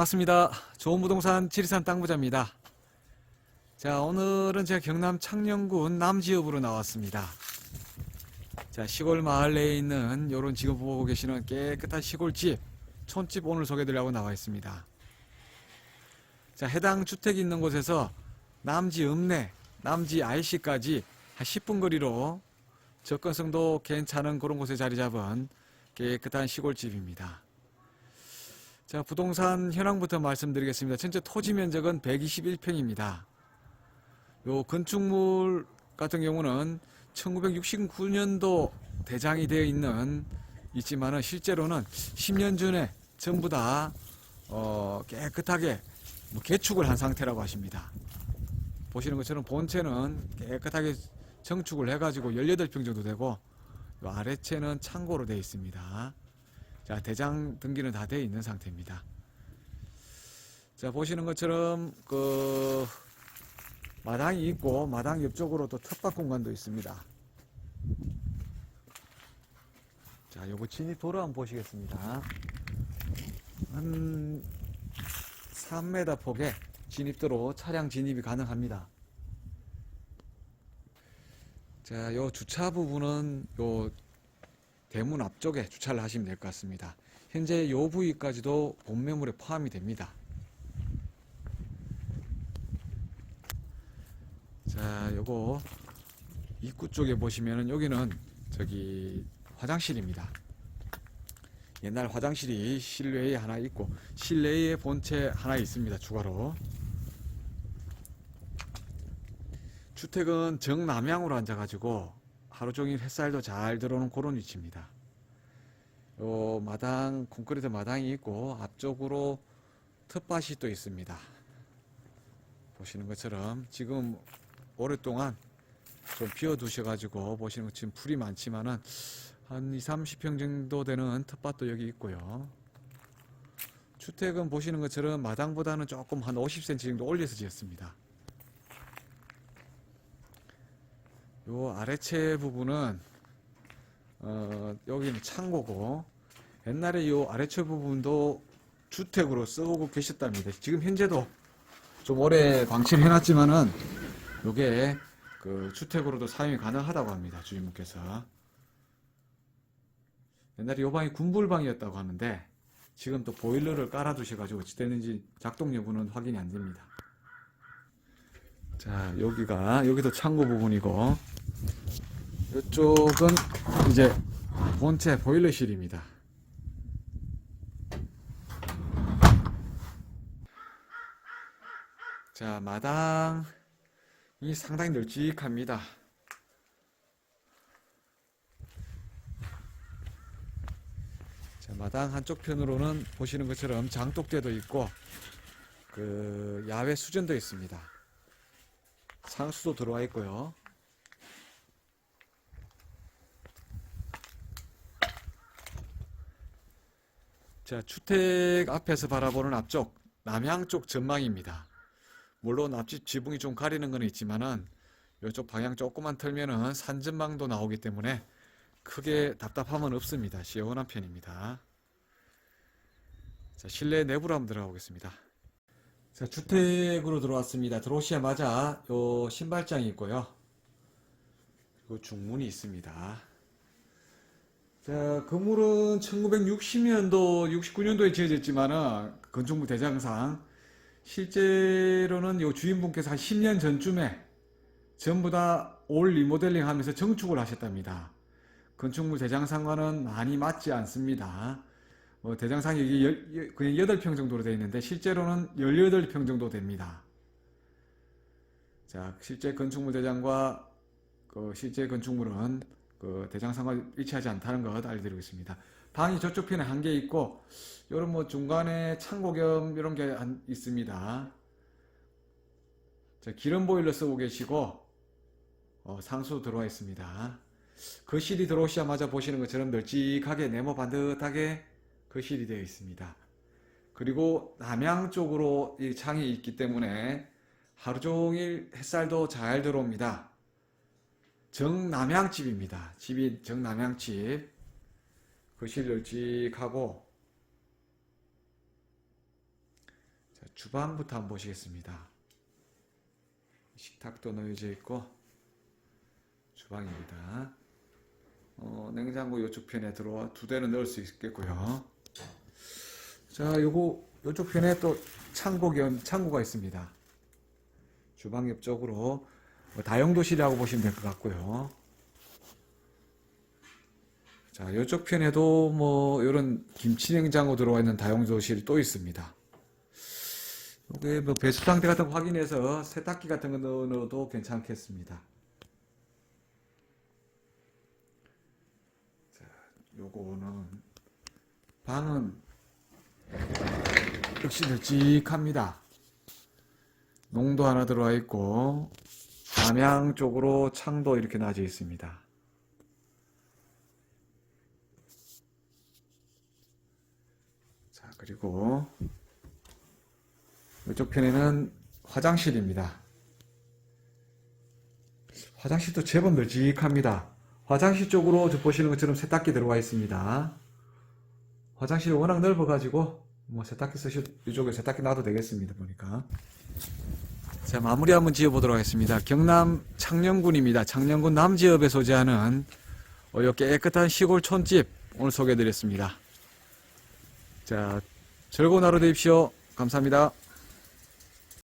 반갑습니다. 좋은 부동산 지리산 땅부자입니다. 자, 오늘은 제가 경남 창녕군 남지읍으로 나왔습니다. 자, 시골 마을 내에 있는 요런 지금 보고 계시는 깨끗한 시골집, 촌집 오늘 소개드리려고 나와 있습니다. 자, 해당 주택이 있는 곳에서 남지 읍내, 남지 IC까지 한 10분 거리로 접근성도 괜찮은 그런 곳에 자리 잡은 깨끗한 시골집입니다. 자, 부동산 현황부터 말씀드리겠습니다. 전체 토지 면적은 121평입니다. 요 건축물 같은 경우는 1969년도 대장이 되어 있는 있지만은 실제로는 10년 전에 전부 다 어, 깨끗하게 뭐 개축을 한 상태라고 하십니다. 보시는 것처럼 본체는 깨끗하게 정축을 해가지고 18평 정도 되고 요 아래채는 창고로 되어 있습니다. 자, 대장 등기는 다 되어 있는 상태입니다. 자, 보시는 것처럼 그 마당이 있고 마당 옆쪽으로 또 텃밭 공간도 있습니다. 자, 요거 진입 도로 한번 보시겠습니다. 한 3m 폭의 진입도로 차량 진입이 가능합니다. 자, 요 주차 부분은 요 대문 앞쪽에 주차를 하시면 될 것 같습니다. 현재 요 부위까지도 본 매물에 포함이 됩니다. 자, 요거 입구 쪽에 보시면은 여기는 저기 화장실입니다. 옛날 화장실이 실내에 하나 있고 실내에 본체 하나 있습니다. 추가로. 주택은 정남향으로 앉아가지고 하루 종일 햇살도 잘 들어오는 그런 위치입니다. 요 마당 콘크리트 마당이 있고 앞쪽으로 텃밭이 또 있습니다. 보시는 것처럼 지금 오랫동안 좀 비워 두셔가지고 보시는 것 지금 풀이 많지만은 한 2, 30평 정도 되는 텃밭도 여기 있고요. 주택은 보시는 것처럼 마당보다는 조금 한 50cm 정도 올려서 지었습니다. 요 아래채 부분은 어, 여기는 창고고 옛날에 요 아래채 부분도 주택으로 쓰고 계셨답니다. 지금 현재도 좀 오래 방치를 해놨지만은 요게 그 주택으로도 사용이 가능하다고 합니다. 주인분께서 옛날에 요 방이 군불방이었다고 하는데 지금 또 보일러를 깔아두셔가지고 어찌 됐는지 작동 여부는 확인이 안 됩니다. 자 여기가 여기도 창고 부분이고 이쪽은 이제 본체 보일러실입니다. 자 마당이 상당히 널찍합니다. 자 마당 한쪽 편으로는 보시는 것처럼 장독대도 있고 그 야외 수전도 있습니다. 상수도 들어와 있고요. 자, 주택 앞에서 바라보는 앞쪽, 남향 쪽 전망입니다. 물론 앞집 지붕이 좀 가리는 건 있지만은 이쪽 방향 조금만 털면은 산 전망도 나오기 때문에 크게 답답함은 없습니다. 시원한 편입니다. 자, 실내 내부로 한번 들어가 보겠습니다. 자, 주택으로 들어왔습니다. 들어오시자마자 요 신발장이 있고요. 그리고 중문이 있습니다. 자, 건물은 1960년도, 69년도에 지어졌지만은 건축물 대장상 실제로는 요 주인분께서 한 10년 전쯤에 전부 다 올 리모델링 하면서 정축을 하셨답니다. 건축물 대장상과는 많이 맞지 않습니다. 뭐 대장상이 여기 열- 여- 그냥 8평 정도로 되어 있는데 실제로는 18평 정도 됩니다. 자, 실제 건축물 대장과 그 실제 건축물은 그 대장상과 일치하지 않다는 것 알려드리겠습니다. 방이 저쪽 편에 한 개 있고, 요런 뭐 중간에 창고 겸 이런 게 한- 있습니다. 자, 기름 보일러 쓰고 계시고, 어, 상수 들어와 있습니다. 거실이 들어오시자마자 보시는 것처럼 널찍하게 네모 반듯하게 거실이 되어 있습니다. 그리고 남향 쪽으로 이 창이 있기 때문에 하루 종일 햇살도 잘 들어옵니다. 정남향 집입니다. 집이 정남향 집. 거실 널찍하고 주방부터 한번 보시겠습니다. 식탁도 놓여져 있고 주방입니다. 어, 냉장고 이쪽 편에 들어와 두 대는 넣을 수 있겠고요. 자, 요거 이쪽 편에 또 창고 겸 창고가 있습니다. 주방 옆쪽으로 뭐 다용도실이라고 보시면 될 것 같고요. 자, 이쪽 편에도 뭐 이런 김치 냉장고 들어와 있는 다용도실이 또 있습니다. 이게 뭐 배수 상태 같은 거 확인해서 세탁기 같은 거 넣어- 넣어도 괜찮겠습니다. 자, 요거는 방은 역시 널찍합니다. 농도 하나 들어와 있고 남향 쪽으로 창도 이렇게 나져 있습니다. 자, 그리고 이쪽 편에는 화장실입니다. 화장실도 제법 널찍합니다. 화장실 쪽으로 저 보시는 것처럼 세탁기 들어와 있습니다. 화장실이 워낙 넓어가지고 뭐 세탁기 쓰실 이쪽에 세탁기 놔도 되겠습니다 보니까. 자 마무리 한번 지어보도록 하겠습니다. 경남 창녕군입니다. 창녕군 남지역에 소재하는 어, 이 깨끗한 시골 촌집 오늘 소개해드렸습니다. 자 즐거운 하루 되십시오. 감사합니다.